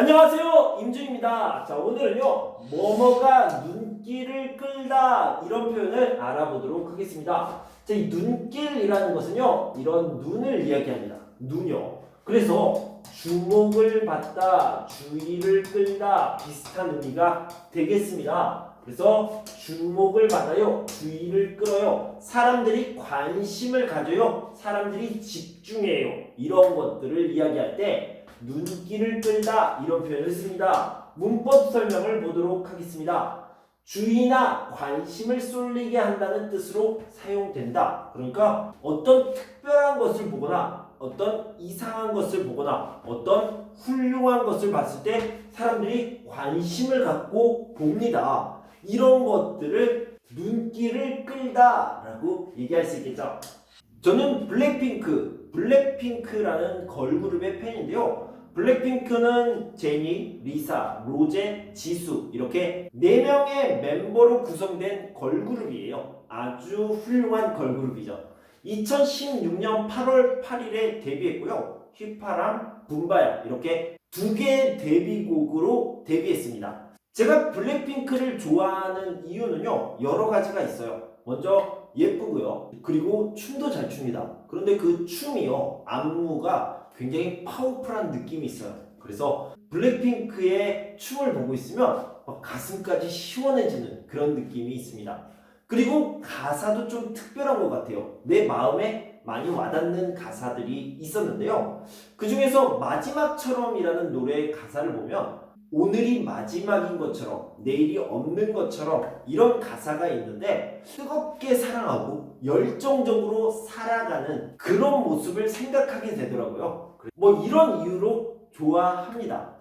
안녕하세요. 임준입니다. 자 오늘은요 뭐뭐가 눈길을 끌다 이런 표현을 알아보도록 하겠습니다. 자이 눈길이라는 것은요 이런 눈을 이야기합니다. 눈요. 그래서 주목을 받다 주의를 끌다 비슷한 의미가 되겠습니다. 그래서 주목을 받아요 주의를 끌어요. 사람들이 관심을 가져요 사람들이 집중해요. 이런 것들을 이야기할 때 눈길을 끌다 이런 표현을 씁니다. 문법 설명을 보도록 하겠습니다. 주의나 관심을 쏠리게 한다는 뜻으로 사용된다. 그러니까 어떤 특별한 것을 보거나 어떤 이상한 것을 보거나 어떤 훌륭한 것을 봤을 때 사람들이 관심을 갖고 봅니다. 이런 것들을 눈길을 끌다라고 얘기할 수 있겠죠. 저는 블랙핑크, 블랙핑크라는 걸그룹의 팬인데요. 블랙핑크는 제니, 리사, 로제, 지수 이렇게 4명의 멤버로 구성된 걸그룹이에요. 아주 훌륭한 걸그룹이죠. 2016년 8월 8일에 데뷔했고요. 휘파람, 붐바야 이렇게 두 개의 데뷔곡으로 데뷔했습니다. 제가 블랙핑크를 좋아하는 이유는요. 여러 가지가 있어요. 먼저 예쁘고요. 그리고 춤도 잘 춥니다. 그런데 그 춤이요. 안무가 굉장히 파워풀한 느낌이 있어요. 그래서 블랙핑크의 춤을 보고 있으면 막 가슴까지 시원해지는 그런 느낌이 있습니다. 그리고 가사도 좀 특별한 것 같아요. 내 마음에 많이 와닿는 가사들이 있었는데요. 그 중에서 마지막처럼이라는 노래의 가사를 보면 오늘이 마지막인 것처럼 내일이 없는 것처럼 이런 가사가 있는데 뜨겁게 사랑하고 열정적으로 살아가는 그런 모습을 생각하게 되더라고요. 뭐 이런 이유로 좋아합니다.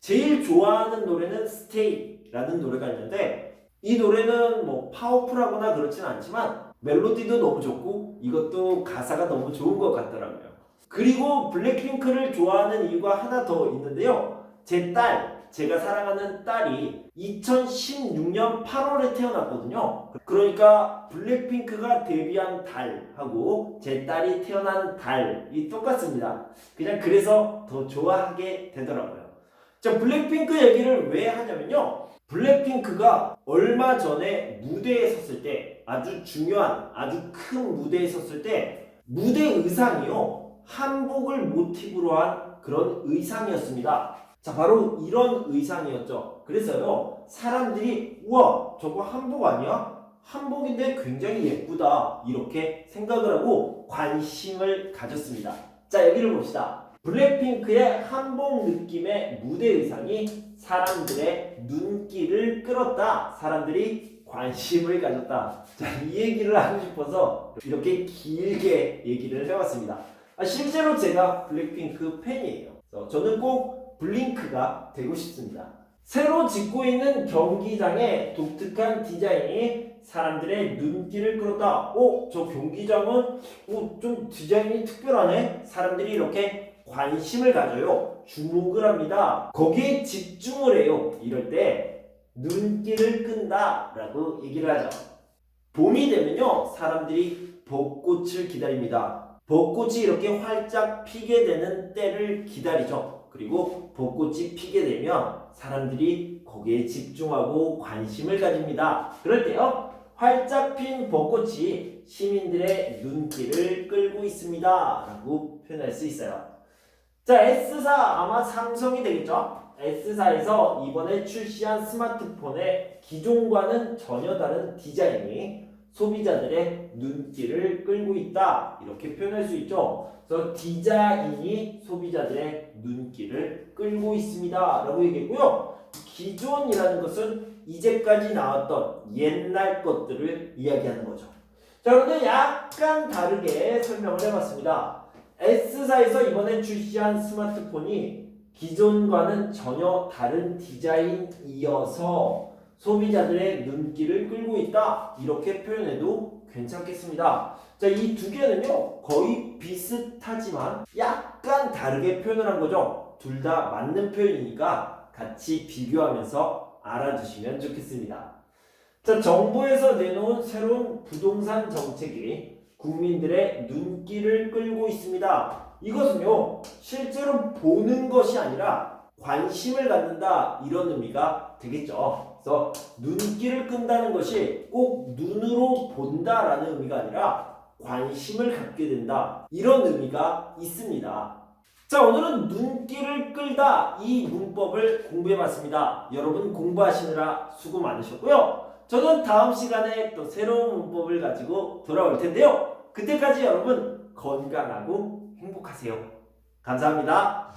제일 좋아하는 노래는 스테이라는 노래가 있는데 이 노래는 뭐 파워풀하거나 그렇진 않지만 멜로디도 너무 좋고 이것도 가사가 너무 좋은 것 같더라고요. 그리고 블랙핑크를 좋아하는 이유가 하나 더 있는데요. 제 딸, 제가 사랑하는 딸이 2016년 8월에 태어났거든요. 그러니까 블랙핑크가 데뷔한 달하고 제 딸이 태어난 달이 똑같습니다. 그냥 그래서 더 좋아하게 되더라고요. 자, 블랙핑크 얘기를 왜 하냐면요. 블랙핑크가 얼마 전에 무대에 섰을 때 아주 중요한 아주 큰 무대에 섰을 때 무대 의상이요. 한복을 모티브로 한 그런 의상이었습니다. 자, 바로 이런 의상이었죠. 그래서요, 사람들이, 우와, 저거 한복 아니야? 한복인데 굉장히 예쁘다. 이렇게 생각을 하고 관심을 가졌습니다. 자, 여기를 봅시다. 블랙핑크의 한복 느낌의 무대 의상이 사람들의 눈길을 끌었다. 사람들이 관심을 가졌다. 자, 이 얘기를 하고 싶어서 이렇게 길게 얘기를 해봤습니다. 아, 실제로 제가 블랙핑크 팬이에요. 저는 꼭 블링크가 되고 싶습니다. 새로 짓고 있는 경기장의 독특한 디자인이 사람들의 눈길을 끌었다. 오, 저 경기장은 오, 좀 디자인이 특별하네. 사람들이 이렇게 관심을 가져요. 주목을 합니다. 거기에 집중을 해요. 이럴 때 눈길을 끈다 라고 얘기를 하죠. 봄이 되면요, 사람들이 벚꽃을 기다립니다. 벚꽃이 이렇게 활짝 피게 되는 때를 기다리죠. 그리고 벚꽃이 피게 되면 사람들이 거기에 집중하고 관심을 가집니다. 그럴 때요, 활짝 핀 벚꽃이 시민들의 눈길을 끌고 있습니다. 라고 표현할 수 있어요. 자, S사 아마 삼성이 되겠죠? S사에서 이번에 출시한 스마트폰의 기존과는 전혀 다른 디자인이 소비자들의 눈길을 끌고 있다. 이렇게 표현할 수 있죠. 그래서 디자인이 소비자들의 눈길을 끌고 있습니다. 라고 얘기했고요. 기존이라는 것은 이제까지 나왔던 옛날 것들을 이야기하는 거죠. 자, 그런데 약간 다르게 설명을 해봤습니다. S사에서 이번에 출시한 스마트폰이 기존과는 전혀 다른 디자인이어서 소비자들의 눈길을 끌고 있다. 이렇게 표현해도 괜찮겠습니다. 자, 이 두 개는요, 거의 비슷하지만 약간 다르게 표현을 한 거죠. 둘 다 맞는 표현이니까 같이 비교하면서 알아두시면 좋겠습니다. 자, 정부에서 내놓은 새로운 부동산 정책이 국민들의 눈길을 끌고 있습니다. 이것은요, 실제로 보는 것이 아니라 관심을 갖는다 이런 의미가 되겠죠. 그래서 눈길을 끈다는 것이 꼭 눈으로 본다라는 의미가 아니라 관심을 갖게 된다 이런 의미가 있습니다. 자 오늘은 눈길을 끌다 이 문법을 공부해봤습니다. 여러분 공부하시느라 수고 많으셨고요. 저는 다음 시간에 또 새로운 문법을 가지고 돌아올 텐데요. 그때까지 여러분 건강하고 행복하세요. 감사합니다.